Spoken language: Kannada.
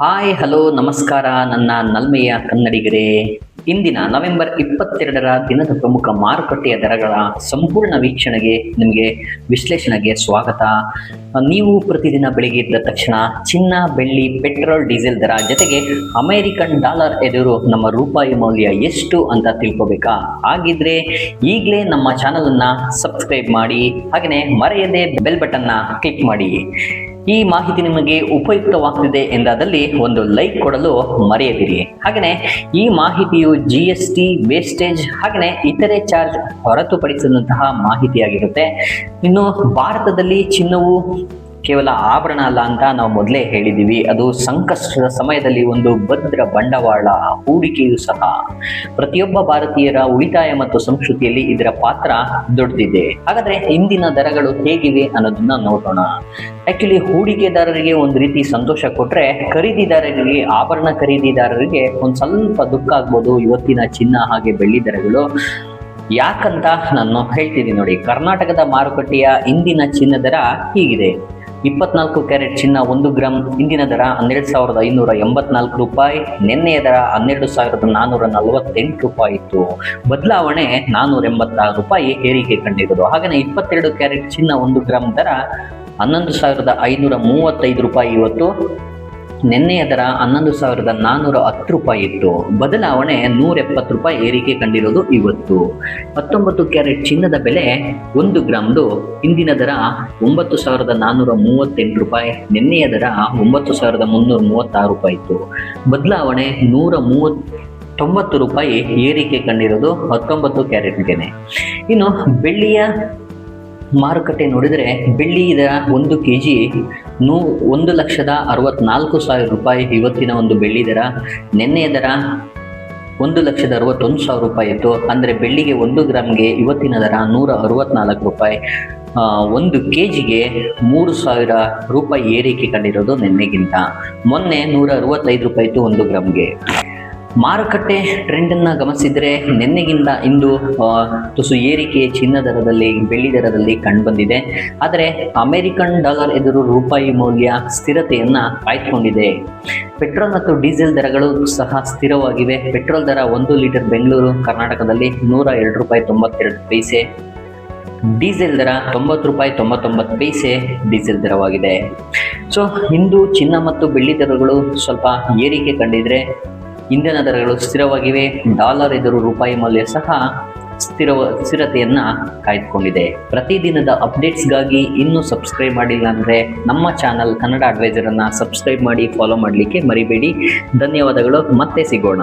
ಹಾಯ್, ಹಲೋ, ನಮಸ್ಕಾರ, ನನ್ನ ನಲ್ಮೆಯ ಕನ್ನಡಿಗರೇ. ಇಂದಿನ ನವೆಂಬರ್ ಇಪ್ಪತ್ತೆರಡರ ದಿನದ ಪ್ರಮುಖ ಮಾರುಕಟ್ಟೆಯ ದರಗಳ ಸಂಪೂರ್ಣ ವೀಕ್ಷಣೆಗೆ ನಿಮಗೆ ವಿಶ್ಲೇಷಣೆಗೆ ಸ್ವಾಗತ. ನೀವು ಪ್ರತಿದಿನ ಬೆಳಿಗ್ಗೆ ಎದ್ದ ತಕ್ಷಣ ಚಿನ್ನ, ಬೆಳ್ಳಿ, ಪೆಟ್ರೋಲ್, ಡೀಸೆಲ್ ದರ ಜೊತೆಗೆ ಅಮೆರಿಕನ್ ಡಾಲರ್ ಎದುರು ನಮ್ಮ ರೂಪಾಯಿ ಮೌಲ್ಯ ಎಷ್ಟು ಅಂತ ತಿಳ್ಕೊಬೇಕಾ? ಹಾಗಿದ್ರೆ ಈಗಲೇ ನಮ್ಮ ಚಾನಲನ್ನು ಸಬ್ಸ್ಕ್ರೈಬ್ ಮಾಡಿ ಹಾಗೆಯೇ ಮರೆಯದೆ ಬೆಲ್ ಬಟನ್ನ ಕ್ಲಿಕ್ ಮಾಡಿ. ಈ ಮಾಹಿತಿ ನಿಮಗೆ ಉಪಯುಕ್ತವಾಗ್ತಿದೆ ಎಂದಾದಲ್ಲಿ ಒಂದು ಲೈಕ್ ಕೊಡಲು ಮರೆಯದಿರಿ. ಹಾಗೆಯೇ ಈ ಮಾಹಿತಿಯು ಜಿ ಎಸ್ ಟಿ ವೇಸ್ಟೇಜ್ ಹಾಗೆಯೇ ಇತರೆ ಚಾರ್ಜ್ ಹೊರತುಪಡಿಸಿದಂತಹ ಮಾಹಿತಿಯಾಗಿರುತ್ತೆ. ಇನ್ನು ಭಾರತದಲ್ಲಿ ಚಿನ್ನವು ಕೇವಲ ಆಭರಣ ಅಲ್ಲ ಅಂತ ನಾವು ಮೊದಲೇ ಹೇಳಿದ್ದೀವಿ. ಅದು ಸಂಕಷ್ಟದ ಸಮಯದಲ್ಲಿ ಒಂದು ಭದ್ರ ಬಂಡವಾಳ ಹೂಡಿಕೆಯೂ ಸಹ. ಪ್ರತಿಯೊಬ್ಬ ಭಾರತೀಯರ ಉಳಿತಾಯ ಮತ್ತು ಸಂಸ್ಕೃತಿಯಲ್ಲಿ ಇದರ ಪಾತ್ರ ದೊಡ್ಡದಿದೆ. ಹಾಗಾದ್ರೆ ಇಂದಿನ ದರಗಳು ಹೇಗಿವೆ ಅನ್ನೋದನ್ನ ನೋಡೋಣ. ಆಕ್ಚುಲಿ ಹೂಡಿಕೆದಾರರಿಗೆ ಒಂದು ರೀತಿ ಸಂತೋಷ ಕೊಟ್ರೆ ಖರೀದಿದಾರರಿಗೆ, ಆಭರಣ ಖರೀದಿದಾರರಿಗೆ ಒಂದು ಸ್ವಲ್ಪ ದುಃಖ ಆಗ್ಬೋದು, ಇವತ್ತಿನ ಚಿನ್ನ ಹಾಗೆ ಬೆಳ್ಳಿ ದರಗಳು. ಯಾಕಂತ ನಾನು ಹೇಳ್ತೀನಿ ನೋಡಿ, ಕರ್ನಾಟಕದ ಮಾರುಕಟ್ಟೆಯ ಇಂದಿನ ಚಿನ್ನ ದರ ಹೀಗಿದೆ. ಇಪ್ಪತ್ನಾಲ್ಕು ಕ್ಯಾರೆಟ್ ಚಿನ್ನ ಒಂದು ಗ್ರಾಮ್ ಇಂದಿನ ದರ ಹನ್ನೆರಡು ಸಾವಿರದ ಐನೂರ ಎಂಬತ್ನಾಲ್ಕು ರೂಪಾಯಿ, ನಿನ್ನೆಯ ದರ ಹನ್ನೆರಡು ಸಾವಿರದ ನಾನ್ನೂರ ನಲವತ್ತೆಂಟು ರೂಪಾಯಿ ಇತ್ತು. ಬದಲಾವಣೆ ನಾನ್ನೂರ ಎಂಬತ್ತಾರು ರೂಪಾಯಿ ಏರಿಕೆ ಕಂಡಿರೋದು ಹಾಗೆಯೇ ಇಪ್ಪತ್ತೆರಡು ಕ್ಯಾರೆಟ್ ಚಿನ್ನ ಒಂದು ಗ್ರಾಮ್ ದರ ಹನ್ನೊಂದು ಸಾವಿರದ ಐನೂರ ಮೂವತ್ತೈದು ರೂಪಾಯಿ ಇವತ್ತು. ನಿನ್ನೆಯ ದರ ಹನ್ನೊಂದು ಸಾವಿರದ ನಾನ್ನೂರ ಹತ್ತು ರೂಪಾಯಿ ಇತ್ತು. ಬದಲಾವಣೆ ನೂರ ಎಪ್ಪತ್ತು ರೂಪಾಯಿ ಏರಿಕೆ ಕಂಡಿರೋದು ಇವತ್ತು. ಹತ್ತೊಂಬತ್ತು ಕ್ಯಾರೆಟ್ ಚಿನ್ನದ ಬೆಲೆ ಒಂದು ಗ್ರಾಮ್ದು ಇಂದಿನ ದರ ಒಂಬತ್ತು ಸಾವಿರದ ನಾನ್ನೂರ ಮೂವತ್ತೆಂಟು ರೂಪಾಯಿ, ನಿನ್ನೆಯ ದರ ಒಂಬತ್ತು ಸಾವಿರದ ಮುನ್ನೂರ ಮೂವತ್ತಾರು ರೂಪಾಯಿ ಇತ್ತು. ಬದಲಾವಣೆ ನೂರ ಮೂವತ್ ತೊಂಬತ್ತು ರೂಪಾಯಿ ಏರಿಕೆ ಕಂಡಿರೋದು ಹತ್ತೊಂಬತ್ತು ಕ್ಯಾರೆಟ್ಗೆನೆ. ಇನ್ನು ಬೆಳ್ಳಿಯ ಮಾರುಕಟ್ಟೆ ನೋಡಿದರೆ ಬೆಳ್ಳಿ ಇದರ ಒಂದು ಕೆ ಜಿ ನೂ ಒಂದು ಲಕ್ಷದ ಅರವತ್ನಾಲ್ಕು ಸಾವಿರ ರೂಪಾಯಿ ಇವತ್ತಿನ ಒಂದು ಬೆಳ್ಳಿ ದರ. ನಿನ್ನೆಯ ದರ ಒಂದು ಲಕ್ಷದ ಅರವತ್ತೊಂದು ಸಾವಿರ ರೂಪಾಯಿ ಇತ್ತು. ಅಂದರೆ ಬೆಳ್ಳಿಗೆ ಒಂದು ಗ್ರಾಮ್ಗೆ ಇವತ್ತಿನ ದರ ನೂರ ಅರವತ್ನಾಲ್ಕು ರೂಪಾಯಿ. ಒಂದು ಕೆ ಜಿಗೆ ಮೂರು ಸಾವಿರ ರೂಪಾಯಿ ಏರಿಕೆ ಕಂಡಿರೋದು ನಿನ್ನೆಗಿಂತ. ಮೊನ್ನೆ ನೂರ ಅರವತ್ತೈದು ರೂಪಾಯಿ ಇತ್ತು ಒಂದು ಗ್ರಾಮ್ಗೆ. ಮಾರುಕಟ್ಟೆ ಟ್ರೆಂಡನ್ನು ಗಮನಿಸಿದರೆ ನಿನ್ನೆಗಿಂತ ಇಂದು ತುಸು ಏರಿಕೆ ಚಿನ್ನ ದರದಲ್ಲಿ, ಬೆಳ್ಳಿ ದರದಲ್ಲಿ ಕಂಡುಬಂದಿದೆ. ಆದರೆ ಅಮೆರಿಕನ್ ಡಾಲರ್ ಎದುರು ರೂಪಾಯಿ ಮೌಲ್ಯ ಸ್ಥಿರತೆಯನ್ನು ಕಾಯ್ದುಕೊಂಡಿದೆ. ಪೆಟ್ರೋಲ್ ಮತ್ತು ಡೀಸೆಲ್ ದರಗಳು ಸಹ ಸ್ಥಿರವಾಗಿವೆ. ಪೆಟ್ರೋಲ್ ದರ ಒಂದು ಲೀಟರ್ ಬೆಂಗಳೂರು, ಕರ್ನಾಟಕದಲ್ಲಿ ನೂರ ಎರಡು ರೂಪಾಯಿ ತೊಂಬತ್ತೆರಡು ಪೈಸೆ, ಡೀಸೆಲ್ ದರ ತೊಂಬತ್ತು ರೂಪಾಯಿ ತೊಂಬತ್ತೊಂಬತ್ತು ಪೈಸೆ ಡೀಸೆಲ್ ದರವಾಗಿದೆ. ಸೊ, ಇಂದು ಚಿನ್ನ ಮತ್ತು ಬೆಳ್ಳಿ ದರಗಳು ಸ್ವಲ್ಪ ಏರಿಕೆ ಕಂಡಿದ್ರೆ ಇಂಧನ ದರಗಳು ಸ್ಥಿರವಾಗಿವೆ. ಡಾಲರ್ ಎದುರು ರೂಪಾಯಿ ಮೌಲ್ಯ ಸಹ ಸ್ಥಿರ ಸ್ಥಿರತೆಯನ್ನು ಕಾಯ್ದುಕೊಂಡಿದೆ. ಪ್ರತಿದಿನದ ಅಪ್ಡೇಟ್ಸ್ಗಾಗಿ ಇನ್ನೂ ಸಬ್ಸ್ಕ್ರೈಬ್ ಮಾಡಿಲ್ಲ ಅಂದರೆ ನಮ್ಮ ಚಾನಲ್ ಕನ್ನಡ ಅಡ್ವೈಸರನ್ನು ಸಬ್ಸ್ಕ್ರೈಬ್ ಮಾಡಿ, ಫಾಲೋ ಮಾಡಲಿಕ್ಕೆ ಮರಿಬೇಡಿ. ಧನ್ಯವಾದಗಳು. ಮತ್ತೆ ಸಿಗೋಣ.